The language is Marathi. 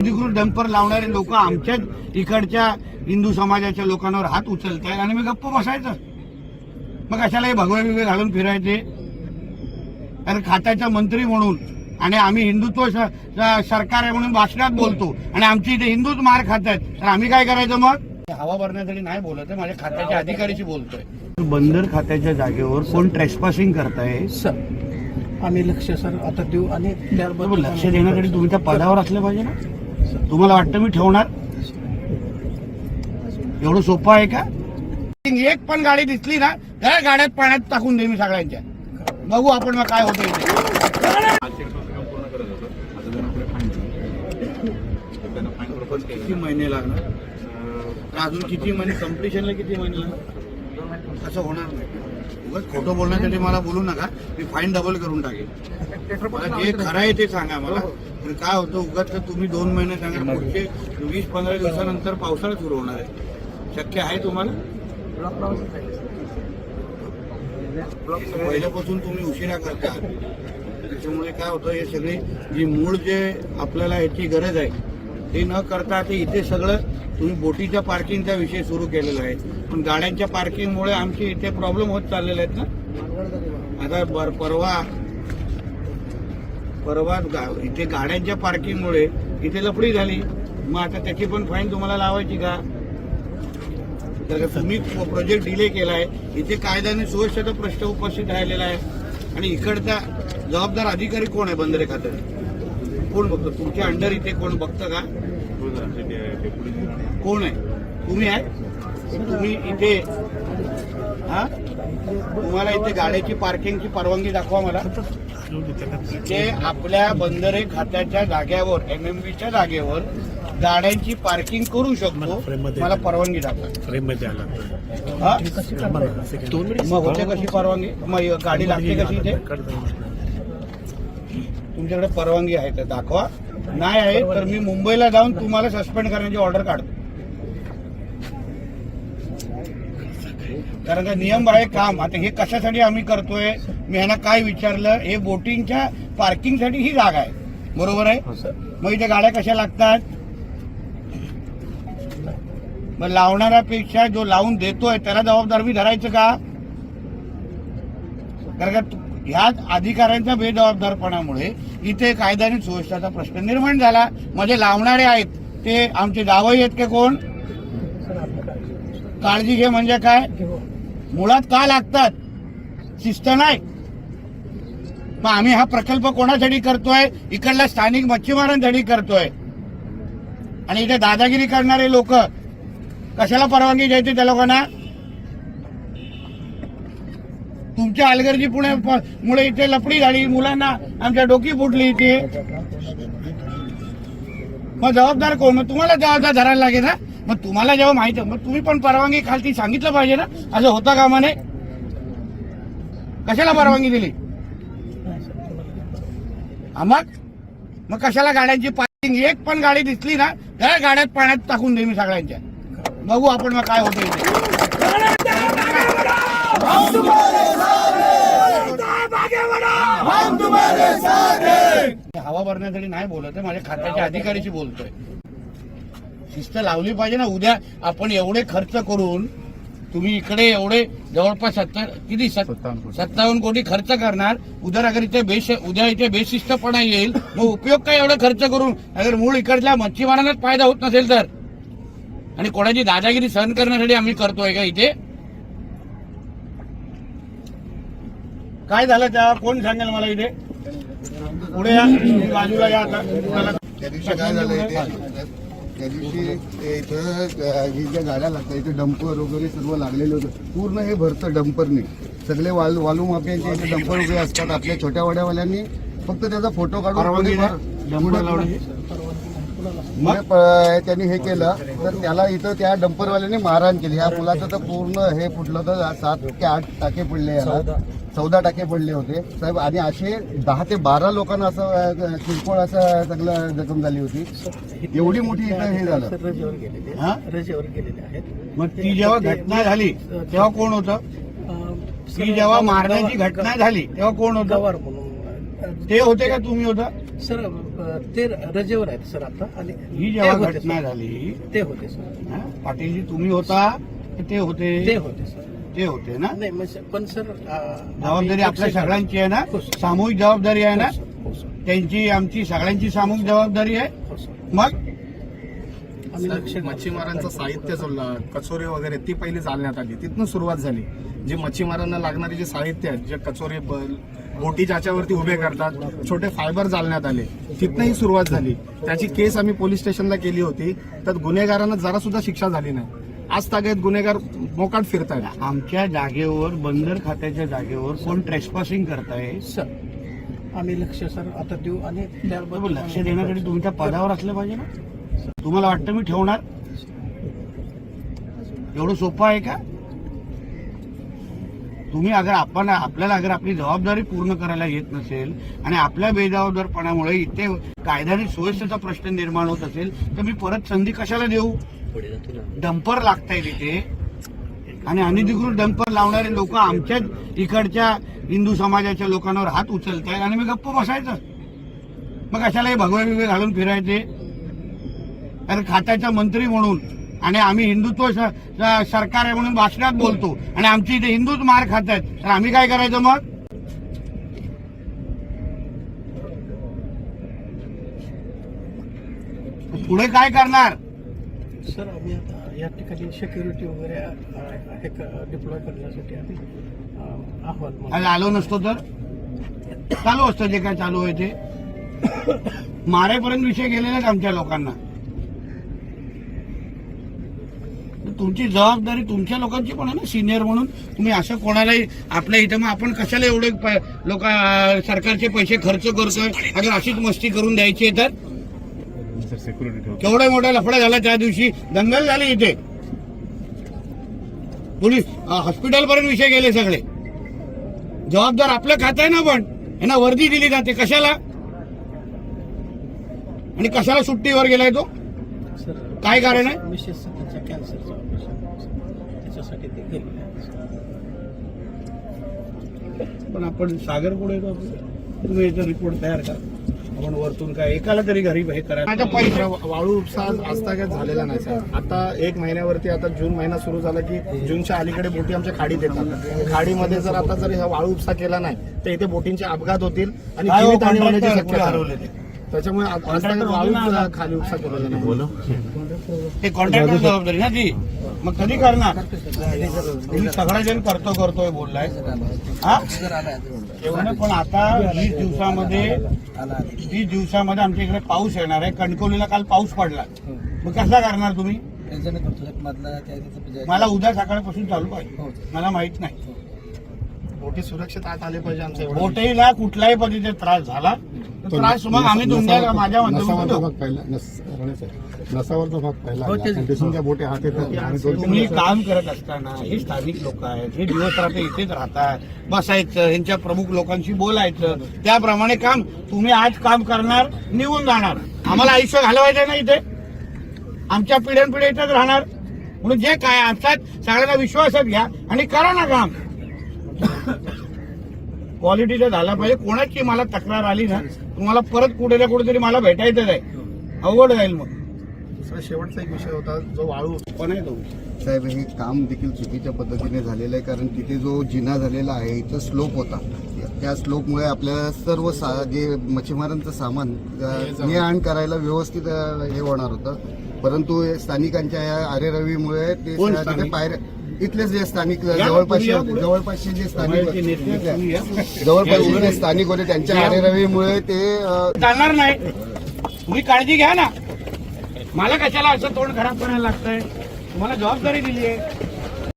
अधिकृत डंपर लावणारे लोक आमच्याच इकडच्या हिंदू समाजाच्या लोकांवर हात उचलत आहेत आणि मी गप्प बसायचं मग कशाला हे भगवे बिगवे घालून फिरायचे. कारण खात्याचा मंत्री म्हणून आणि आम्ही हिंदुत्व सरकार आहे म्हणून भाषणात बोलतो. आणि आमची इथे हिंदूच मार खात आहेत. तर आम्ही काय करायचं मग? हवा भरण्यासाठी नाही बोलत आहे माझ्या खात्याच्या अधिकारीशी बोलतोय. बंदर खात्याच्या जागेवर कोण ट्रेसपासिंग करताय? सर आम्ही लक्ष सर आता देऊ आणि लक्ष देण्यासाठी तुम्ही त्या पदावर असले पाहिजे ना. तुम्हाला वाटतं मी ठेवणार? एवढं सोपं आहे का? एक पण गाडी दिसली ना त्या गाड्यात पाण्यात टाकून दे मी सगळ्यांच्या. बघू आपण मग काय होतं किती महिने लागणार? अजून किती महिने कम्प्लिशनला किती महिने लागणार? असं होणार नाही. उगाच खोटं बोलण्यासाठी मला बोलू नका. मी फाईन डबल करून टाकेल मला जे खरं आहे ते सांगा मला. पण काय होतं उगाच तर तुम्ही दोन महिने सांगा पुढचे वीस पंधरा दिवसानंतर पावसाळा सुरू होणार आहे. शक्य आहे तुम्हाला? पहिल्यापासून तुम्ही उशिरा करता. त्याच्यामुळे काय होतं हे सगळे जी मूळ जे आपल्याला याची गरज आहे ते न करता ते इथे सगळं तुम्ही बोटीच्या पार्किंगचा विषय सुरू केलेला आहे. पण गाड्यांच्या पार्किंगमुळे आमचे इथे प्रॉब्लेम होत चाललेले आहेत ना. आता बर परवा परवा गा- इथे गाड्यांच्या पार्किंगमुळे इथे लफडी झाली. मग आता त्याची पण फाईन तुम्हाला लावायची का? तर तुम्ही प्रोजेक्ट डिले केलाय इथे कायद्याने सुरक्षेचा प्रश्न उपस्थित राहिलेला आहे. आणि इकडचा जबाबदार अधिकारी कोण आहे बंदरे खात्यात कोण बघतो? तुमच्या अंडर इथे कोण बघतं का? कोण आहे? तुम्ही आहे? तुम्ही इथे हा? तुम्हाला इथे गाड्याची पार्किंगची परवानगी दाखवा मला. इथे आपल्या बंदरे खात्याच्या जागेवर एम एम बीच्या जागेवर गाड्यांची पार्किंग करू शकतो. मला परवानगी दाखवा. हा? मग होते कशी परवानगी? मग गाडी लागते कशी इथे? तुमच्याकडे परवानगी आहे तर दाखवा. नाही आहे तर मी मुंबईला जाऊन तुम्हाला सस्पेंड करण्याची ऑर्डर काढतो. कारण का नियम आहे काम. आता हे कशासाठी आम्ही करतोय? मी ह्यांना काय विचारलं? हे बोटिंगच्या पार्किंगसाठी ही जागा आहे. बरोबर आहे? मग इथे गाड्या कशा लागतात? मग लावणाऱ्यापेक्षा जो लावून देतोय त्याला जबाबदार मी धरायचं का? कारण का ह्याच अधिकाऱ्यांच्या बेजबाबदारपणामुळे इथे कायदा आणि सुव्यवस्थेचा प्रश्न निर्माण झाला. म्हणजे लावणारे आहेत ते आमचे जावई आहेत का कोण? काळजी घे म्हणजे काय? मुळात का लागतात? शिस्त नाही. मग आम्ही हा प्रकल्प कोणासाठी करतोय? इकडल्या स्थानिक मच्छीमारांसाठी करतोय. आणि इथे दादागिरी करणारे लोक कशाला परवानगी द्यायची त्या लोकांना? तुमच्या अलगर्जी पुणे मुळे इथे लपडी झाली मुलांना आमच्या डोकी फुटली इथे. मग जबाबदार कोण? मग तुम्हाला जबाबदार धरायला लागेल ना मग तुम्हाला जेव्हा माहिती मग तुम्ही पण परवानगी खालती सांगितलं पाहिजे ना? असं होतं का म्हणे कशाला परवानगी दिली? मग? मग कशाला गाड्यांची पार्किंग एक पण गाडी दिसली ना त्या गाड्यात पाण्यात टाकून दे मी सगळ्यांच्या. बघू आपण मग काय होतं इथे हवा भरण्यासाठी नाही बोलत आहे माझ्या खात्याच्या अधिकारीशी बोलतोय. शिस्त लावली पाहिजे ना. उद्या आपण एवढे खर्च करून तुम्ही इकडे एवढे जवळपास सत्तर किती? सत्त- सत्तावन्न कोटी. खर्च करणार. उद्या अगर इथे बेश उद्या इथे बेशिस्तपणा येईल. मग उपयोग काय एवढे खर्च करून? अगर मूळ इकडल्या मच्छीमारांनाच फायदा होत नसेल तर? आणि कोणाची दादागिरी सहन करण्यासाठी आम्ही करतोय का इथे? काय झालं त्या? कोण सांगेल मला इथे? पुढे या. बाजूला या आता. त्या दिवशी काय झालं इथे? त्या दिवशी इथं ही ज्या गाड्या लागतात इथे डंपर वगैरे सर्व लागलेले होतं. पूर्ण हे भरतं डंपरने. सगळे वालू वालू माफियांचे इथे डंपर वगैरे असतात आपल्या छोट्या वाड्यावाल्यांनी. फक्त त्याचा फोटो काढून. मग? त्यांनी हे केलं. तर त्याला इथं त्या डंपरवाल्याने मारहाण केली. ह्या मुलाचं तर पूर्ण हे फुटलं होतं. सात ते आठ टाके पडले याला. चौदा टाके पडले होते. साहेब आणि असे दहा ते बारा लोकांना असं किरकोळ असं चांगलं जखम झाली होती. एवढी मोठी हे झालं. रजेवर गेलेले? रजेवर गेलेले आहेत. मग ती जेव्हा घटना झाली तेव्हा कोण होतं? ती जेव्हा मारण्याची घटना झाली तेव्हा कोण होतं? ते होते का तुम्ही होता? सर ते रजेवर आहेत सर आता आणि ही जेव्हा घटना. झाली ते होते सर. पाटीलजी तुम्ही होता? ते होते. ते होते सर. ते होते ना नाही म्हणजे- पण सर जबाबदारी आपल्या सगळ्यांची आहे ना? हो. सामूहिक जबाबदारी आहे ना? हो. हो. त्यांची आमची सगळ्यांची सामूहिक जबाबदारी आहे. हो. मग? मच्छीमारांचं साहित्य कचोरी वगैरे ती पहिली जाळण्यात आली. तिथून सुरुवात झाली. जे मच्छीमारांना लागणारे जे साहित्य आहेत जे कचोरी ब- बोटी ज्याच्यावरती उभे करतात छोटे फायबर जाळण्यात आले. तिथनंही सुरुवात झाली. त्याची केस आम्ही पोलीस स्टेशनला केली होती. तर गुन्हेगारांना जरा सुद्धा शिक्षा झाली नाही. आज तागेत गुन्हेगार मोकाट फिरतायत. आमच्या जागेवर बंदर खात्याच्या जागेवर कोण ट्रेसपासिंग करताय? सर आम्ही लक्ष सर आता देऊ आणि त्याबाबत लक्ष देण्यासाठी तुमच्या पदावर असलं पाहिजे ना? तुम्हाला वाटतं मी ठेवणार? एवढं सोपं आहे का? तुम्ही अगर आपण आपल्याला अगर आपली जबाबदारी पूर्ण करायला येत नसेल आणि आपल्या बेजबाबदारपणामुळे इथे कायदा आणि सुव्यवस्थेचा प्रश्न निर्माण होत असेल तर मी परत संधी कशाला देऊ? डंपर लागताय तिथे आणि अनधिकृत डंपर लावणारे लोक आमच्याच इकडच्या हिंदू समाजाच्या लोकांवर हात उचलतायत. आणि मी गप्प बसायचं. मग कशाला हे भगवे बिगवे घालून फिरायचे. कारण खात्याचा मंत्री म्हणून आणि आम्ही हिंदुत्व सरकार आहे म्हणून भाषणात बोलतो. आणि आमची इथे हिंदूच मार खात आहेत तर आम्ही काय करायचं मग? पुढे काय करणार? सर आम्ही आता या ठिकाणी सिक्युरिटी वगैरे हे डिप्लॉय करण्यासाठी आम्ही अ, आलो नसतो तर? चालू असतं जे काय चालू आहे ते. मारेपर्यंत विषय गेलेलाच आमच्या लोकांना. तुमची जबाबदारी तुमच्या लोकांची पण आहे ना सिनियर म्हणून. तुम्ही असं कोणालाही आपल्या इथं मग आपण कशाला एवढे लोक सरकारचे पैसे खर्च करतोय? अगर अशीच मस्ती करून द्यायची आहे तर? केवढा मोठा लफडा झाला त्या दिवशी? दंगल झाली इथे. पोलीस हॉस्पिटल पर्यंत विषय गेले सगळे. जबाबदार आपलं खात आहे ना पण? यांना वर्दी दिली जाते. कशाला? आणि कशाला सुट्टीवर गेलाय तो? सर काय कारण आहे? पण आपण सागर पुढे येतो आपण. तुम्ही याचा रिपोर्ट तयार करा. आपण वरतून काय एकाला तरी घरी हे करा. माझ्या पैसे वाळू उपसा आजतागत झालेला नाही सर आता एक महिन्यावरती आता जून महिना सुरू झाला की जूनच्या अलीकडे बोटी आमच्या खाडीत येतात. खाडीमध्ये जर आता जर हा वाळू उपसा केला नाही तर इथे बोटींचे अपघात होतील आणि काय हो, जीवितहानी होण्याची शक्यता. त्याच्यामुळे आज- खाली उपसा केलेला नाही. कॉन्ट्रॅक्टर जबाबदारी ना ती. मग कधी करणार? तुम्ही सगळा जण करतो करतोय बोललाय. हा? एवढं पण आता वीस दिवसामध्ये वीस दिवसामध्ये आमच्या इकडे पाऊस येणार आहे. कणकवलीला काल पाऊस पडला. मग कसा करणार तुम्ही? मला उद्या सकाळपासून चालू पाहिजे. मला माहीत नाही. बोटी सुरक्षित आत आले पाहिजे आमच्या बोटेला कुठल्याही पद्धतीचा त्रास झाला त्रास मग आम्ही तुमच्या माझ्या नसावरचा भाग पहिला नस- नसावरचा भाग पहिला आणि तिथून त्या बोटी हात येतात आणि दोन तीन तुम्ही काम करत असताना हे स्थानिक लोक आहेत हे दिवस रात्र इथेच राहतात. बसायचं यांच्या प्रमुख लोकांशी बोलायचं. त्याप्रमाणे काम तुम्ही आज काम करणार निघून जाणार. आम्हाला आयुष्य घालवायचं ना इथे. आमच्या पिढ्यानपिढ्या इथेच राहणार. म्हणून जे काय असतात सगळ्यांना विश्वासात घ्या आणि करा ना काम. क्वालिटीचा झाला पाहिजे. कोणाची मला तक्रार आली ना तुम्हाला परत कुठे ना कुठेतरी मला भेटायचंच आहे अवघड जाईल मग. दुसरा शेवटचा एक विषय होता जो वाळू. पण आहे तो. साहेब हे काम देखील चुकीच्या पद्धतीने झालेलं आहे कारण तिथे जो जिना झालेला आहे इथं स्लोप होता. त्या स्लोपमुळे आपल्या सर्व सा जे मच्छीमारांचं सामान ने आण करायला व्यवस्थित अ, हे होणार होतं. परंतु हे स्थानिकांच्या या आरे रवीमुळे ते कोण तिथे स्थानिक? पायऱ्या इथलेच जे स्थानिक ना, जवळपासचे होते जे स्थानिक. जवळपासचे जे स्थानिक होते त्यांच्या आरे रवीमुळे ते चालणार नाही. तुम्ही काळजी घ्या ना. मला कशाला असं तोंड खराब करायला लागतंय? तुम्हाला जबाबदारी दिली आहे